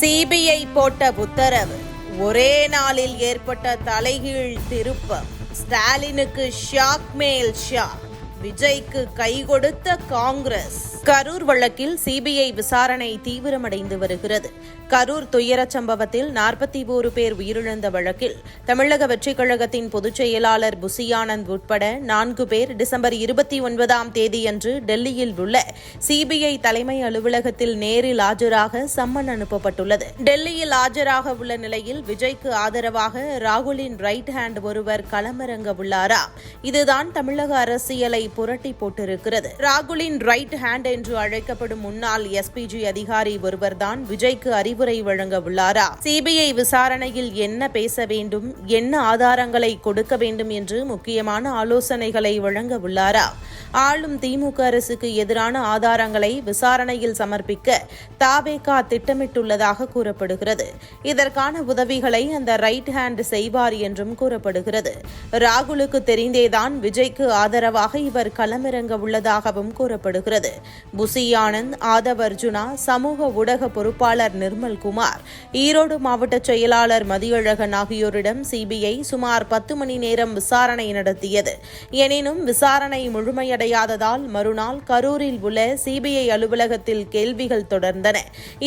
CBI போட்ட உத்தரவு. ஒரே நாளில் ஏற்பட்ட தலைகீழ் திருப்பம். ஸ்டாலினுக்கு ஷாக் மேல் ஷாக். விஜய்க்கு கை கொடுத்த காங்கிரஸ். கரூர் வழக்கில் சிபிஐ விசாரணை தீவிரமடைந்து வருகிறது. கரூர் துயரச் சம்பவத்தில் நாற்பத்தி ஓரு பேர் உயிரிழந்த வழக்கில் தமிழக வெற்றிக் கழகத்தின் பொதுச் செயலாளர் புசியானந்த் உட்பட நான்கு பேர் டிசம்பர் இருபத்தி ஒன்பதாம் தேதியன்று டெல்லியில் உள்ள சிபிஐ தலைமை அலுவலகத்தில் நேரில் ஆஜராக சம்மன் அனுப்பப்பட்டுள்ளது. டெல்லியில் ஆஜராக உள்ள நிலையில் விஜய்க்கு ஆதரவாக ராகுலின் ரைட் ஹேண்ட் ஒருவர் களமிறங்க உள்ளாரா? இதுதான் தமிழக அரசியலை புரட்டி போட்டிருக்கிறது. ராகுலின் ரைட் ஹேண்ட் என்று அழைக்கப்படும் முன்னாள் எஸ்பிஜி அதிகாரி ஒருவர்தான் விஜய்க்கு அறிவுரை வழங்க உள்ளாரா? சிபிஐ விசாரணையில் என்ன பேச வேண்டும் என்ன ஆதாரங்களை கொடுக்க வேண்டும் என்று முக்கியமான ஆலோசனைகளை வழங்க உள்ளாரா? ஆளும் திமுக அரசுக்கு எதிரான ஆதாரங்களை விசாரணையில் சமர்ப்பிக்க தாவேகா திட்டமிட்டுள்ளதாக கூறப்படுகிறது. இதற்கான உதவிகளை அந்த ரைட் ஹேண்ட் செய்வார் என்றும் கூறப்படுகிறது. ராகுலுக்கு தெரிந்தேதான் விஜய்க்கு ஆதரவாக இவர் இவர் களமிறங்க உள்ளதாகவும் கூறப்படுகிறது. புசி ஆனந்த் ஆதவ் அர்ஜுனா சமூக ஊடக பொறுப்பாளர் நிர்மல் குமார் ஈரோடு மாவட்ட செயலாளர் மதியழகன் ஆகியோரிடம் சிபிஐ சுமார் பத்து மணி நேரம் விசாரணை நடத்தியது. எனினும் விசாரணை முழுமையடையாததால் மறுநாள் கரூரில் உள்ள சிபிஐ அலுவலகத்தில் கேள்விகள் தொடர்ந்தன.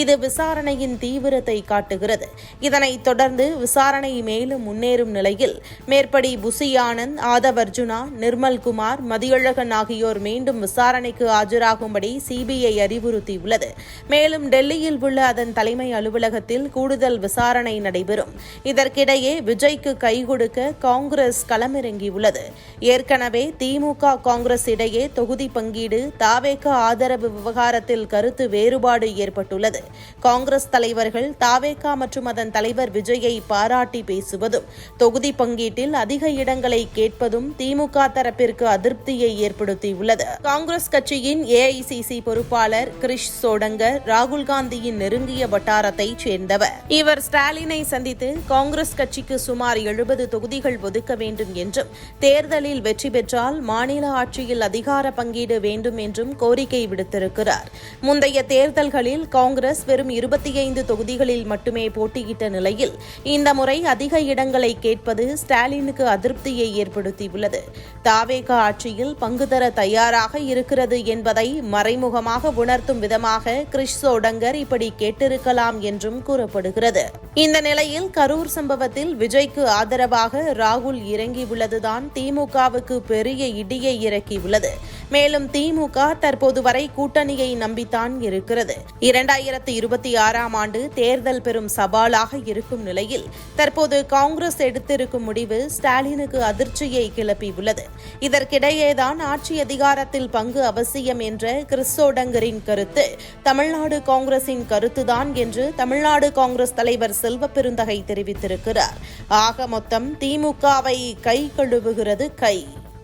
இது விசாரணையின் தீவிரத்தை காட்டுகிறது. இதனைத் தொடர்ந்து விசாரணை மேலும் முன்னேறும் நிலையில் மேற்படி புசி ஆனந்த் ஆதவ் அர்ஜுனா நிர்மல் குமார் மதியழகன் ஆகியோர் மீண்டும் விசாரணைக்கு ஆஜராகும்படி சிபிஐ அறிவுறுத்தியுள்ளது. மேலும் டெல்லியில் உள்ள அதன் தலைமை அலுவலகத்தில் கூடுதல் விசாரணை நடைபெறும். இதற்கிடையே விஜய்க்கு கை கொடுக்க காங்கிரஸ் களமிறங்கியுள்ளது. ஏற்கனவே திமுக காங்கிரஸ் இடையே தொகுதி பங்கீடு தாவேக ஆதரவு விவகாரத்தில் கருத்து வேறுபாடு ஏற்பட்டுள்ளது. காங்கிரஸ் தலைவர்கள் தாவேகா மற்றும் அதன் தலைவர் விஜயை பாராட்டி பேசுவதும் தொகுதி பங்கீட்டில் அதிக இடங்களை கேட்பதும் திமுக தரப்பிற்கு அதிருப்தியை ஏற்படுத்தியுள்ளது. காங்கிரஸ் கட்சியின் ஏஐசிசி பொறுப்பாளர் கிரிஷ் சோடங்கர் ராகுல் காந்தியின் நெருங்கிய வட்டாரத்தைச் சேர்ந்தவர். இவர் ஸ்டாலினை சந்தித்து காங்கிரஸ் கட்சிக்கு சுமார் எழுபது தொகுதிகள் ஒதுக்க வேண்டும் என்றும் தேர்தலில் வெற்றி பெற்றால் மாநில ஆட்சியில் அதிகார பங்கீடு வேண்டும் என்றும் கோரிக்கை விடுத்திருக்கிறார். முந்தைய தேர்தல்களில் காங்கிரஸ் வெறும் இருபத்தி ஐந்து தொகுதிகளில் மட்டுமே போட்டியிட்ட நிலையில் இந்த முறை அதிக இடங்களை கேட்பது ஸ்டாலினுக்கு அதிருப்தியை ஏற்படுத்தியுள்ளது. தாவேகா ஆட்சியில் பங்கு தர தயாராக இருக்கிறது என்பதை மறைமுகமாக உணர்த்தும் விதமாக கிறிஷ் சோடங்கர் இப்படி கேட்டிருக்கலாம் என்றும் கூறப்படுகிறது. இந்த நிலையில் கரூர் சம்பவத்தில் விஜய்க்கு ஆதரவாக ராகுல் இறங்கியுள்ளதுதான் திமுகவுக்கு பெரிய இடியை இறக்கியுள்ளது. மேலும் திமுக தற்போது வரை கூட்டணியை நம்பித்தான் இருக்கிறது. இரண்டாயிரத்தி இருபத்தி ஆறாம் ஆண்டு தேர்தல் பெரும் சவாலாக இருக்கும் நிலையில் தற்போது காங்கிரஸ் எடுத்திருக்கும் முடிவு ஸ்டாலினுக்கு அதிர்ச்சியை கிளப்பியுள்ளது இதற்கிடையேதான் ஆட்சி அதிகாரத்தில் பங்கு அவசியம் என்ற கிறிஸ்தோடங்கரின் கருத்து தமிழ்நாடு காங்கிரசின் கருத்துதான் என்று தமிழ்நாடு காங்கிரஸ் தலைவர் செல்வ பெருந்தகை தெரிவித்திருக்கிறார். ஆக மொத்தம் திமுகவை கை கழுவுகிறது கை.